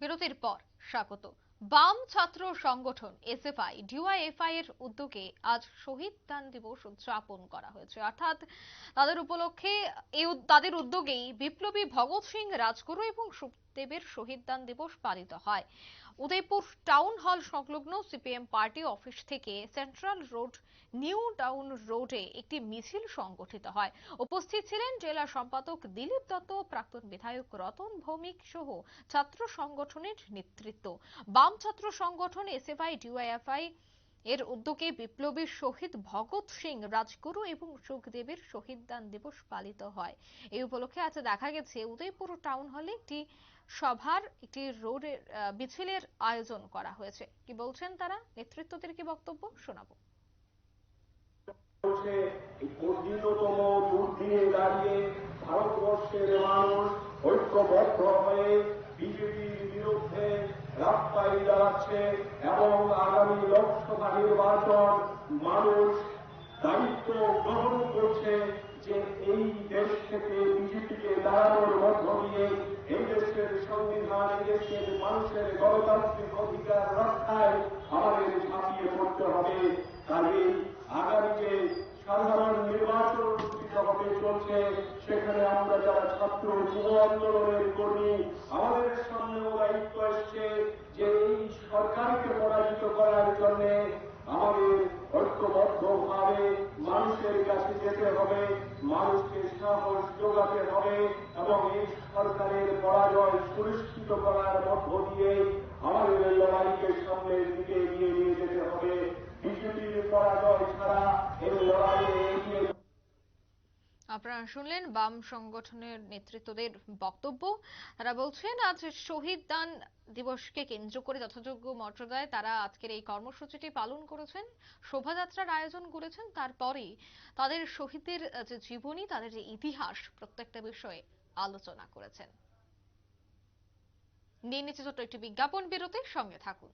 বিরতির পর স্বাগত। বাম ছাত্র সংগঠন এসএফআই, ডিওয়াইএফআই এর উদ্যোগে আজ শহীদ দান দিবস উদযাপন করা হয়েছে। অর্থাৎ তাদের উপলক্ষে এই তাদের উদ্যোগেই বিপ্লবী ভগৎ সিং রাজগুরু এবং সুখদেবের শহীদ দান দিবস পালিত হয়। উদয়পুর টাউন হল সংলগ্ন সিপিএম পার্টি অফিস থেকে সেন্ট্রাল রোড, নিউ টাউন রোডে একটি মিছিল সংগঠিত হয়। উপস্থিত ছিলেন জেলা সম্পাদক দিলীপ দত্ত, প্রাক্তন বিধায়ক রতন ভৌমিক সহ ছাত্র সংগঠনের নেতৃত্ব। বাম ছাত্র সংগঠন, এসএফআই, ডিওয়াইএফআই এর উদ্যোগে বিপ্লবী শহীদ ভগৎ সিং রাজগুরু এবং সুখদেবের শহীদ দান দিবস পালিত হয়। এই উপলক্ষে আজ দেখা গেছে, উদয়পুর টাউন হলে একটি সভার, একটি রোডের মিছিলের আয়োজন করা হয়েছে। কি বলছেন তারা? নেতৃত্বদের কি বক্তব্য? শোনাবো। ভারতবর্ষের মানুষ ঐক্যবদ্ধ হয়ে বিজেপির বিরুদ্ধে দাঁড়াচ্ছে এবং আগামী লোকসভা নির্বাচন মানুষ দায়িত্ব গ্রহণ করছে যে এই দেশ থেকে বিজেপিকে দাঁড়ানোর মধ্য দিয়ে এই দেশের সংবিধান, এই দেশের মানুষের গণতান্ত্রিক অধিকার রক্ষায় আমাদের ঝাঁপিয়ে পড়তে হবে। কাজেই আগামী যে সাধারণ নির্বাচন অনুষ্ঠিত হবে, চলছে। সেখানে আমরা যারা ছাত্র, যুব আন্দোলনের কর্মী, আমাদের সামনেও দায়িত্ব এসছে যে সরকারকে পরাজিত করার জন্য আমাদের ঐক্যবদ্ধভাবে মানুষের কাছে যেতে হবে, মানুষকে সাহস যোগাতে হবে এবং এই সরকারের পরাজয় সুনিশ্চিত করার মধ্য দিয়ে আমাদের লড়াইকে সামনের দিকে এগিয়ে নিয়ে যেতে হবে। বিজেপির পরাজয় ছাড়া এই লড়াইয়ে আপনারা শুনলেন বাম সংগঠনের নেতৃত্বদের বক্তব্য। তারা বলছেন, আজ শহীদ দান দিবসকে কেন্দ্র করে যথাযোগ্য মর্যাদায় তারা আজকের এই কর্মসূচিটি পালন করেছেন, শোভাযাত্রার আয়োজন করেছেন, তারপরেই তাদের শহীদের যে জীবনী, তাদের যে ইতিহাস, প্রত্যেকটা বিষয়ে আলোচনা করেছেন। নিয়ে নিচ্ছে ছোট্ট একটি বিজ্ঞাপন, বিরতির সঙ্গে থাকুন।